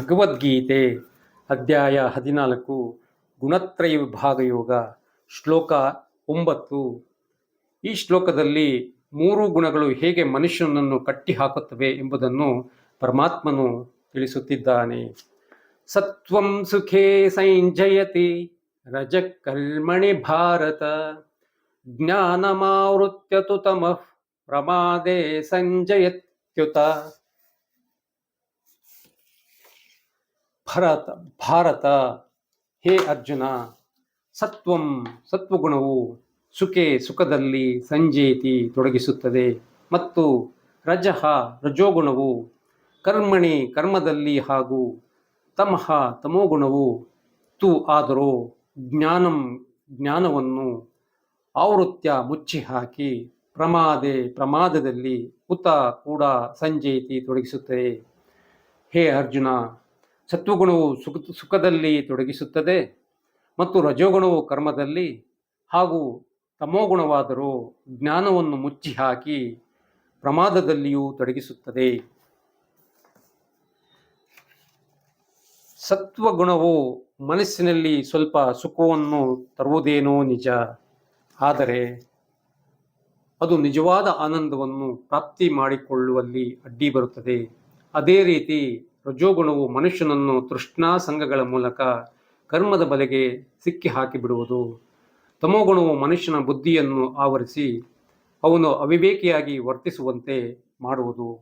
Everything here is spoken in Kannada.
ಭಗವದ್ಗೀತೆ ಅಧ್ಯಾಯ ಹದಿನಾಲ್ಕು, ಗುಣತ್ರಯ ವಿಭಾಗ ಯೋಗ, ಶ್ಲೋಕ ಒಂಬತ್ತು. ಈ ಶ್ಲೋಕದಲ್ಲಿ ಮೂರು ಗುಣಗಳು ಹೇಗೆ ಮನುಷ್ಯನನ್ನು ಕಟ್ಟಿಹಾಕುತ್ತವೆ ಎಂಬುದನ್ನು ಪರಮಾತ್ಮನು ತಿಳಿಸುತ್ತಿದ್ದಾನೆ. ಸತ್ವಂ ಸುಖೇ ಸಂಜಯತಿ ರಜ ಕಲ್ಮಣಿ ಭಾರತ ಜ್ಞಾನಮಾವೃತ್ಯ ತು ತಮಃ ಪ್ರಮಾದೇ ಸಂಜಯತ್ಯುತ. ಭರತ, ಭಾರತ, ಹೇ ಅರ್ಜುನ, ಸತ್ವಂ ಸತ್ವಗುಣವು ಸುಖೆ ಸುಖದಲ್ಲಿ ಸಂಜೇತಿ ತೊಡಗಿಸುತ್ತದೆ. ಮತ್ತು ರಜಃ ರಜೋಗುಣವು ಕರ್ಮಣಿ ಕರ್ಮದಲ್ಲಿ ಹಾಗೂ ತಮಃ ತಮೋಗುಣವು ತು ಆದರೂ ಜ್ಞಾನಂ ಜ್ಞಾನವನ್ನು ಆವೃತ್ಯ ಮುಚ್ಚಿ ಹಾಕಿ ಪ್ರಮಾದೆ ಪ್ರಮಾದದಲ್ಲಿ ಉತ ಕೂಡ, ಸಂಜೇತಿ ತೊಡಗಿಸುತ್ತದೆ. ಹೇ ಅರ್ಜುನ ಸತ್ವಗುಣವು ಸುಖ, ಸುಖದಲ್ಲಿ ತೊಡಗಿಸುತ್ತದೆ ಮತ್ತು ರಜೋಗುಣವು ಕರ್ಮದಲ್ಲಿ ಹಾಗೂ ತಮೋಗುಣವಾದರೂ ಜ್ಞಾನವನ್ನು ಮುಚ್ಚಿ ಹಾಕಿ ಪ್ರಮಾದದಲ್ಲಿಯೂ ತೊಡಗಿಸುತ್ತದೆ. ಸತ್ವಗುಣವು ಮನಸ್ಸಿನಲ್ಲಿ ಸ್ವಲ್ಪ ಸುಖವನ್ನು ತರುವುದೇನೋ ನಿಜ, ಆದರೆ ಅದು ನಿಜವಾದ ಆನಂದವನ್ನು ಪ್ರಾಪ್ತಿ ಮಾಡಿಕೊಳ್ಳುವಲ್ಲಿ ಅಡ್ಡಿ ಬರುತ್ತದೆ. ಅದೇ ರೀತಿ ರಜೋಗುಣವು ಮನುಷ್ಯನನ್ನು ತೃಷ್ಣಾ ಸಂಘಗಳ ಮೂಲಕ ಕರ್ಮದ ಬಲೆಗೆ ಸಿಕ್ಕಿ ಹಾಕಿಬಿಡುವುದು. ತಮೋಗುಣವು ಮನುಷ್ಯನ ಬುದ್ಧಿಯನ್ನು ಆವರಿಸಿ ಅವನು ಅವಿವೇಕಿಯಾಗಿ ವರ್ತಿಸುವಂತೆ ಮಾಡುವುದು.